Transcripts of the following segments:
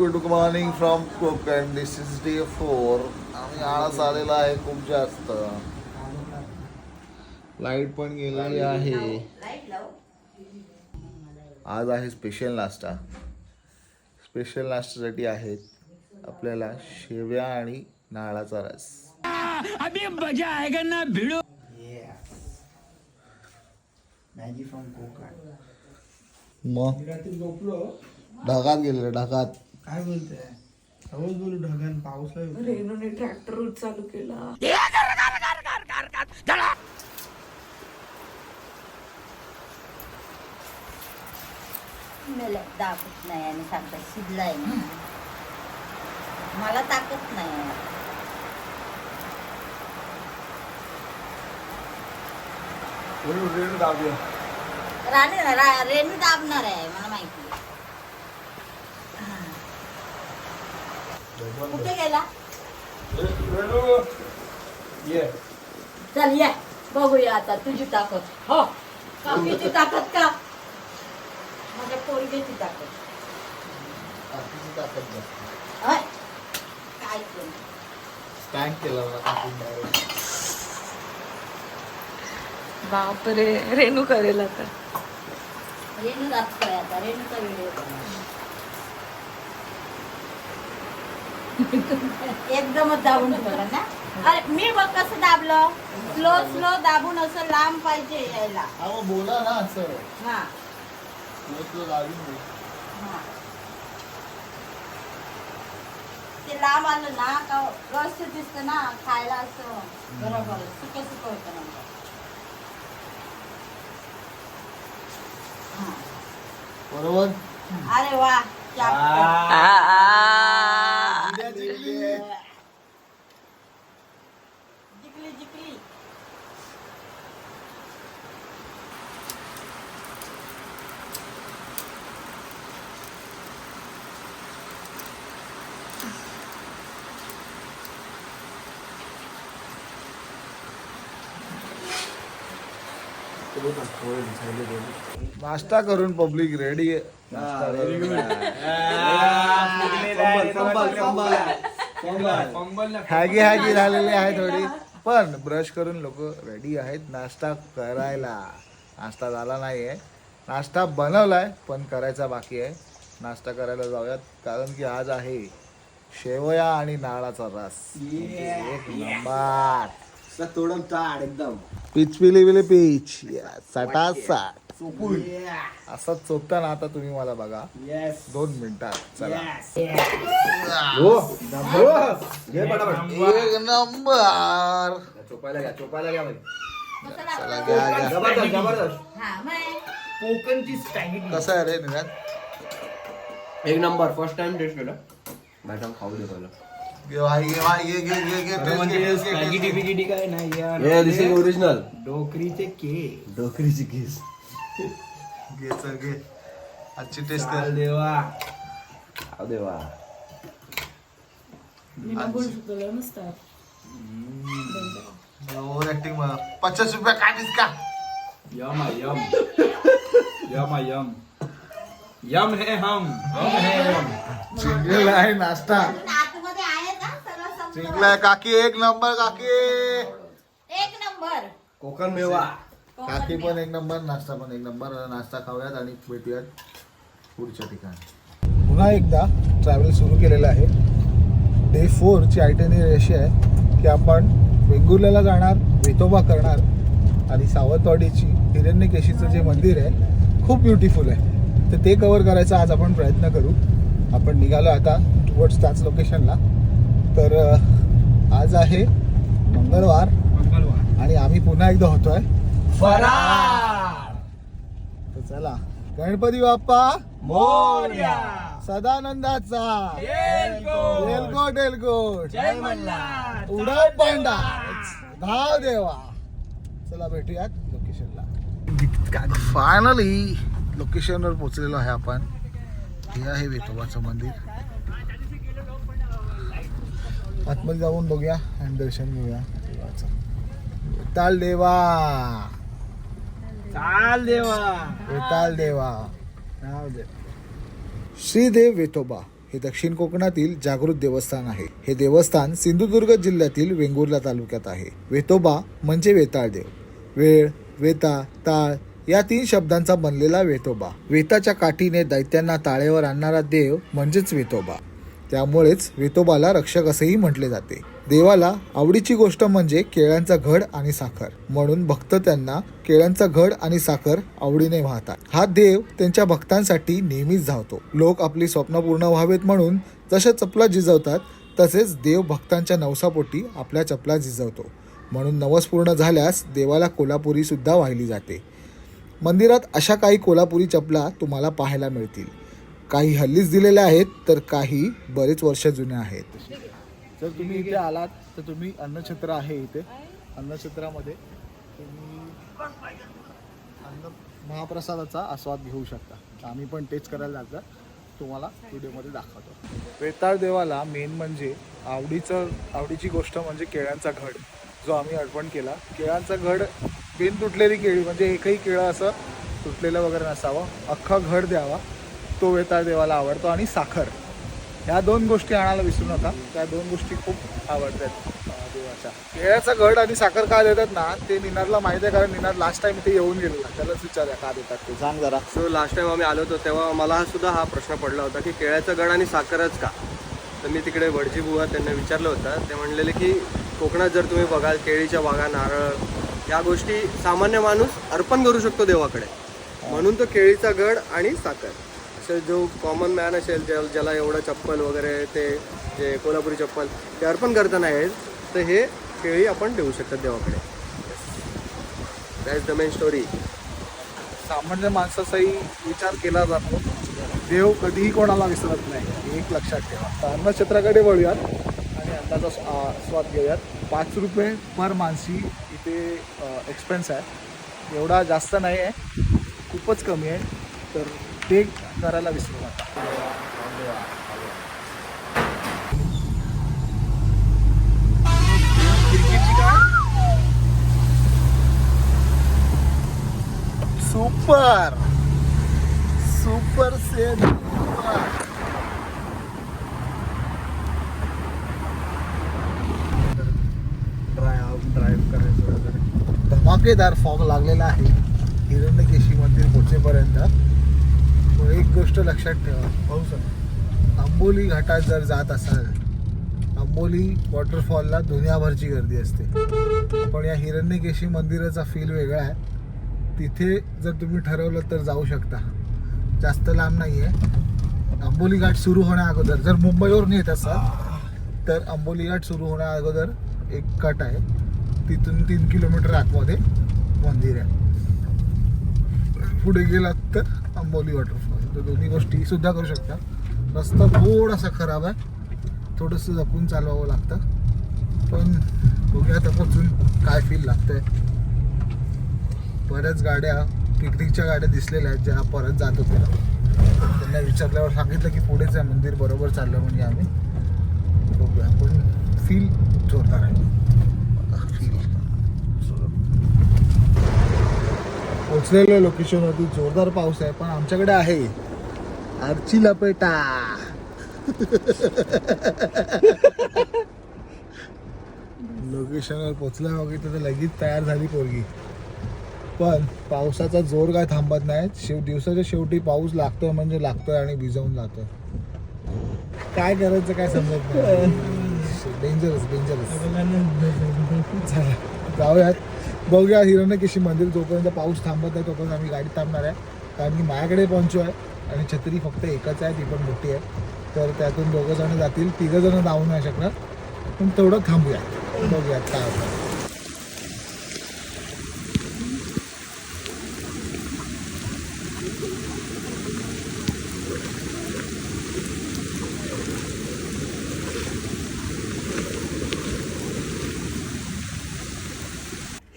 Good morning from Konkan this is day four आम्ही आळस आलेला आहे खूप जास्त लाइट पण गेलेली आहे आज आहे स्पेशल नाश्ता स्पेशल नाश्त्यासाठी आहेत. आपल्याला शेव्या आणि नारळाचा रस. मॅगी फ्रॉम कोकण मग रात्री झोपलो ढगात गेलेले ढगात. काय बोलते? रोज बोलू ढगान पाऊस रेणूने ट्रॅक्टर चालू केला. मला दाखवत नाही आणि सांगतात शिजलाय. ना मला ताकत नाही. राणी रा- रेणू दाबणार आहे मला माहिती कुठे गेला? चल ये. बघूया आता. तुझी ताकद. हो. काकीची ताकद का? माझ्या पोरगीची ताकद. होय. काय केलं? बापरे रेणू करेल आता. रेणू दाखतोय आता? रेणूचा व्हिडिओ एकदमच दाबून ठेवलं ना? अरे मी बघ कसं दाबलं. स्लो स्लो दाबून असं लांब पाहिजे यायला. हा मग बोला ना असं. हा. तुला. हा. ते लांब आलं ना का व्यवस्थित दिसतं ना खायला असं. बरोबर. सुक सुक होतं नंतर. हा. बरोबर? अरे वा. क्या नाश्ता करून पब्लिक रेडी. हॅगी हॅगी झालेली आहे थोडी. पण ब्रश करून लोक रेडी आहेत नाश्ता करायला. नाश्ता झाला नाही आहे नाश्ता बनवलाय पण करायचा बाकी आहे. नाश्ता करायला जाऊयात कारण की आज आहे शेवया आणि नारळाचा रस. एक नंबर. तोडम ताड एकदम. पीच पिली पिली पीच. सटासा असं चोपता ना आता तुम्ही मला बघा. येस दोन मिनिटात चला. हो. घे पटापट. एक नंबर. चोपायला घ्या चोपायला घ्या मध्ये. कसं चला लागलं? घ्या. घ्या जबरदस्त जबरदस्त. हा मग. कोकणची स्टँग कसं आहे रे निघात एक नंबर फर्स्ट टाइम टेस्ट केलं. मॅडम खाऊ दे पहिलं. काय नाही दिस इज ओरिजिनल। डोकरीचे के डोकरीची केस। घे चल घे आजची टेस्ट कर देवा। खाऊ दे वा ओव्हर ऍक्टिंग पचास रुपया काढीस का? Yum yum. Yum yum. Yum है हम हम है हम. जिंकलेला आहे नाश्ता अजून आतमध्ये आहे ना सर्व संपलं. जिंकलाय काकी एक नंबर काकी. एक नंबर. कोकण मेवा. काकी पण एक नंबर नाश्ता पण एक नंबर. नाश्ता खाऊयात आणि भेटूयात पुढच्या ठिकाणी. पुन्हा एकदा ट्रॅव्हल सुरू केलेलं आहे. डे फोरची आयटनरी अशी आहे की आपण वेंगुर्ल्याला जाणार वेतोबा करणार आणि सावंतवाडीची हिरण्यकेशीचं जे मंदिर आहे खूप ब्युटिफुल आहे. तर ते कवर करायचा आज आपण प्रयत्न करू. आपण निघालो आता टुवर्ड्स त्याच लोकेशनला तर आज आहे मंगळवार मंगळवार. आणि आम्ही पुन्हा एकदा होतोय. तर चला गणपती बाप्पा मोर्या! सदानंदाचा. एलगोट एलगोट जय मल्हार! उडा पांडा. धाव देवा. चला भेटूयात लोकेशनला. फायनली लोकेशनवर पोहोचलेलो आहे आपण. हे आहे वेतोबाचं मंदिर. आतमध्ये जाऊन बघूया आणि दर्शन घेऊया. देवाचं विठ्ठल देवा चाल देवा विठ्ठल देवा नाव दे श्रीदेव वेतोबा हे दक्षिण कोकणातील जागृत देवस्थान आहे. हे देवस्थान सिंधुदुर्ग जिल्ह्यातील वेंगुर्ला तालुक्यात आहे. वेतोबा म्हणजे वेताळ देव वेळ वेता ताळ या तीन शब्दांचा बनलेला वेतोबा. वेताच्या काठीने दैत्यांना ताळेवर आणणारा देव म्हणजेच वेतोबा. त्यामुळेच वेतोबाला रक्षक असेही म्हटले जाते. देवाला आवडीची गोष्ट म्हणजे केळ्यांचा घड आणि साखर. म्हणून भक्त त्यांना केळ्यांचा घड आणि साखर आवडीने वाहतात. हा देव त्यांच्या भक्तांसाठी नेहमीच धावतो. लोक आपली स्वप्न पूर्ण व्हावेत म्हणून जशा चपला जिजवतात तसेच देव भक्तांच्या नवसापोटी आपल्या चपला जिजवतो. म्हणून नवस पूर्ण झाल्यास देवाला कोल्हापुरी सुद्धा वाहिली जाते. मंदिरात अशा काही कोल्हापुरी चपला तुम्हाला पाहायला मिळतील. काही हल्लीच दिलेल्या आहेत तर काही बरेच वर्ष जुन्या आहेत. जर तुम्ही इथे आलात तर तुम्ही अन्नछत्र आहे इथे. अन्नछत्रामध्ये तुम्ही अन्न महाप्रसादाचा आस्वाद घेऊ शकता. आम्ही पण तेच करायला लागतात तुम्हाला व्हिडिओमध्ये दाखवतो. वेताळ देवाला मेन म्हणजे आवडीचं आवडीची गोष्ट म्हणजे केळ्यांचा घड जो आम्ही अडवण केला. केळ्यांचा घड बिन तुटलेली केळी म्हणजे एकही केळं असं तुटलेलं वगैरे नसावं. अख्खा घड द्यावा. तो वेताळ देवाला आवडतो आणि साखर. ह्या दोन गोष्टी आणायला विसरू नका. त्या दोन गोष्टी खूप आवडतात देवाच्या. केळ्याचा घड आणि साखर का देतात ना ते निनादला माहिती आहे कारण निनाद लास्ट टाइम इथे येऊन गेलेला. त्यालाच विचारा का देतात ते. सांग जरा. सो लास्ट टाइम आम्ही आलो होतो तेव्हा मला सुद्धा हा प्रश्न पडला होता की केळ्याचं गड आणि साखरच का? तर मी तिकडे भटजी बुवा त्यांना विचारलं होतं. ते म्हणलेले की कोकणात जर तुम्ही बघाल केळीच्या बागा नारळ या गोष्टी सामान्य माणूस अर्पण करू शकतो देवाकडे. म्हणून तो केळीचा गड आणि साखर. असेल जो कॉमन मॅन असेल ज्या ज्याला एवढं चप्पल वगैरे ते जे कोल्हापुरी चप्पल ते अर्पण करताना आहेत तर हे केळी आपण देऊ शकतात देवाकडे. दॅट द मेन स्टोरी सामान्य माणसाचाही विचार केला जातो. देव कधीही कोणाला विसरत नाही. एक लक्षात ठेवा. तर अन्नक्षेत्राकडे वळूयात आणि अन्नाचा स्वाद घेऊयात. पाच रुपये पर माणसी इथे एक्सपेन्स आहे. एवढा जास्त नाही आहे खूपच कमी आहे. तर ते करायला विसरू नका. सुपर. सुपर से ड्राईव्ह करायचं वगैरे. धमाकेदार फॉग लागलेला आहे. हिरण्यकेशी मंदिर पोचेपर्यंत. एक गोष्ट लक्षात ठेवा पाहू सर आंबोली घाटात जर जात असाल आंबोली वॉटरफॉलला दुनियाभरची गर्दी असते. पण या हिरण्यकेशी मंदिराचा फील वेगळा आहे. तिथे जर तुम्ही ठरवलं तर जाऊ शकता. जास्त लांब नाही आहे आंबोली घाट सुरू होण्या अगोदर जर मुंबईवरून येत असाल तर आंबोली घाट सुरू होण्या अगोदर एक कट आहे. तिथून तीन किलोमीटर आतमध्ये मंदिर आहे. पुढे गेलात तर आंबोली वॉटरफॉल तर दोन्ही गोष्टी सुद्धा करू शकता. रस्ता थोडासा खराब आहे. थोडंसं जपून चालवावं लागतं. पण बघूया आता पोचून काय फील लागतंय. बऱ्याच गाड्या पिकनिकच्या गाड्या दिसलेल्या आहेत ज्या परत जात होत्या त्यांना विचारल्यावर सांगितलं की पुढेच आहे मंदिर बरोबर चाललं म्हणजे आम्ही. बघूया. पण फील जोरदार आहे फील पोचलेलो लोकेशनवरती. जोरदार पाऊस आहे पण आमच्याकडे आहे. आरची लपेटा. लोकेशनवर पोचल्या बघितलं तर लगेच तयार झाली पोरगी. पण पावसाचा जोर काय थांबत नाही. शेव दिवसाच्या शेवटी पाऊस लागतोय म्हणजे लागतोय आणि भिजवून जातोय. काय करायचं काय समजत नाही. डेंजरस डेंजरस जाऊयात. बघूया हिरण्यकेशी मंदिर जोपर्यंत पाऊस थांबत आहे तोपर्यंत आम्ही गाडी थांबणार आहे. कारण की माझ्याकडे पंचो आहे आणि छत्री फक्त एकच आहे ती पण मोठी आहे. तर त्यातून दोघं जण जातील तिघं जण जाऊ नाही शकणार. पण तेवढं थांबूया. बघूयात काय होतं.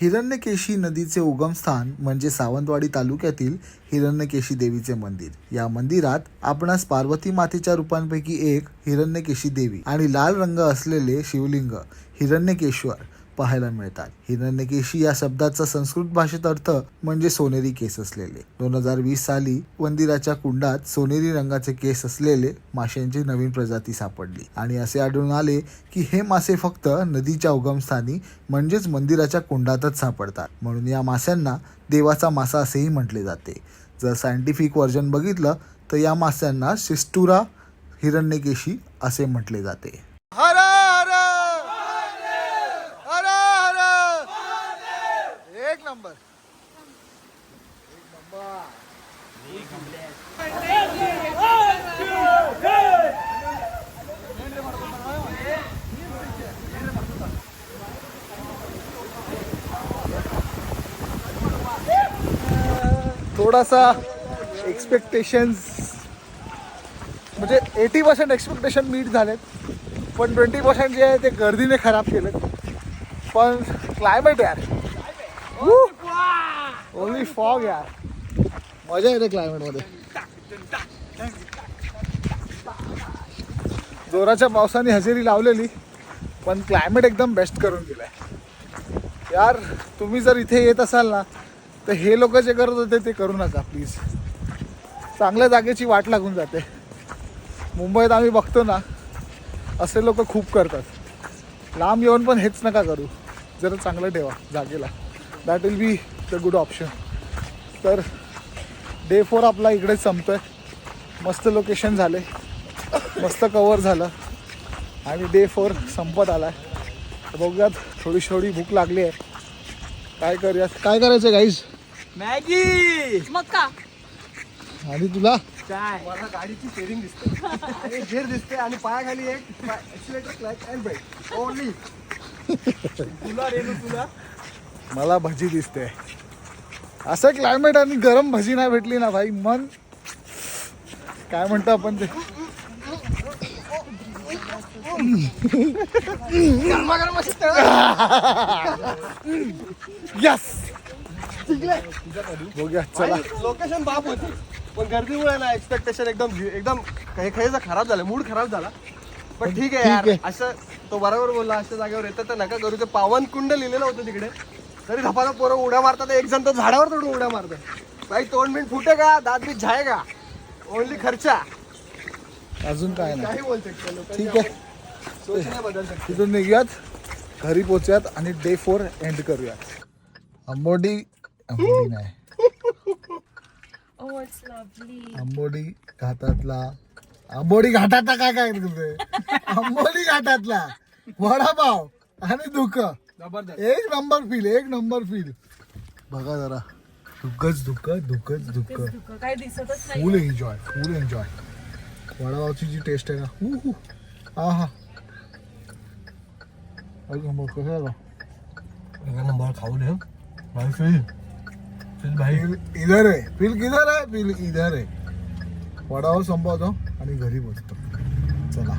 हिरण्यकेशी नदीचे उगमस्थान म्हणजे सावंतवाडी तालुक्यातील हिरण्यकेशी देवीचे मंदिर. या मंदिरात आपणास पार्वती मातेच्या रूपांपैकी एक हिरण्यकेशी देवी आणि लाल रंग असलेले शिवलिंग हिरण्यकेश्वर पाहायला मिळतात. हिरण्यकेशी या शब्दाचा संस्कृत भाषेत अर्थ म्हणजे सोनेरी केस असलेले. दोन हजार वीस साली मंदिराच्या कुंडात सोनेरी रंगाचे केस असलेले माशांची नवीन प्रजाती सापडली. आणि असे आढळून आले की हे मासे फक्त नदीच्या उगमस्थानी म्हणजेच मंदिराच्या कुंडातच सापडतात. म्हणून या माशांना देवाचा मासा असेही म्हटले जाते. जर सायंटिफिक वर्जन बघितलं तर या माशांना शिस्टुरा हिरण्यकेशी असे म्हटले जाते. नंबर थोडासा एक्सपेक्टेशन्स म्हणजे एटी पर्सेंट एक्सपेक्टेशन मीट झालेत. पण ट्वेंटी पर्सेंट जे आहे ते गर्दीने खराब केलं पण क्लायमेट यार. ओनली फॉग यार मजा येते क्लायमेटमध्ये जोराच्या पावसाने हजेरी लावलेली पण क्लायमेट एकदम बेस्ट करून दिलाय. यार तुम्ही जर इथे येत असाल ना तर हे लोक जे करत होते ते करू नका प्लीज चांगल्या जागेची वाट लागून जाते. मुंबईत आम्ही बघतो ना असे लोक खूप करतात. लांब येऊन पण हेच नका करू. जरा चांगलं ठेवा जागेला. That will be the good option तर डे फोर आपला इकडेच संपतोय. मस्त लोकेशन झाले मस्त कवर झालं. आणि डे फोर संपत आलाय. तर बघूयात थोडी थोडी भूक लागली आहे. काय करूयात? काय करायचं गाईज मॅगी मग का? आणि तुला? मला गाडीची दिसते. आणि गेअर दिसते आणि पायाखाली एक accelerator clutch and brake only तुला रेणू तुला? मला भजी दिसते. असं क्लायमेट आणि गरम भजी नाही भेटली ना भाई मन. काय म्हणतो आपण ते? यस बघूया चला. लोकेशन बाप होती पण गर्दीमुळे ना एक्सपेक्टेशन एकदम एकदम खायचा खराब झाला मूड खराब झाला. पण ठीक आहे यार असं तो बरोबर बोलला अशा जागेवर येतं तर नका करू. ते पावन कुंड लिहिलेलं होतं तिकडे. तरी धपाला पोरं उड्या मारतात एक जण तर झाडावर चढून उड्या मारतात. भाई तोंड बिंड फुटे का? दात बीत जाय का? ओनली खर्चा. अजून काय नाही. काही बोल शकतो लोक ठीक आहे. बदल शकतो. तिथून निघूयात. घरी पोचूयात आणि डे फोर एंड करूयात. आंबोडी आंबोडी नाही. ओ इट्स लवली आंबोडी घाटातला आंबोडी घाटातला काय काय तुझे आंबोली घाटातला. वडापाव आणि दुःख. एक नंबर फील एक नंबर फील बघा जरा. दुःखच दुःख दुःखच दुःख. काय दिसतच नाही फुल एन्जॉय फुल एन्जॉय वडापावची जी टेस्ट आहे ना हू हू हा हा एक नंबर कसं झालं नंबर खाऊ दे भाई फिल फिल भाई. इधर आहे. फील किधर आहे? फील इधर आहे. वडापाव संपवतो आणि घरी पोचतो चला.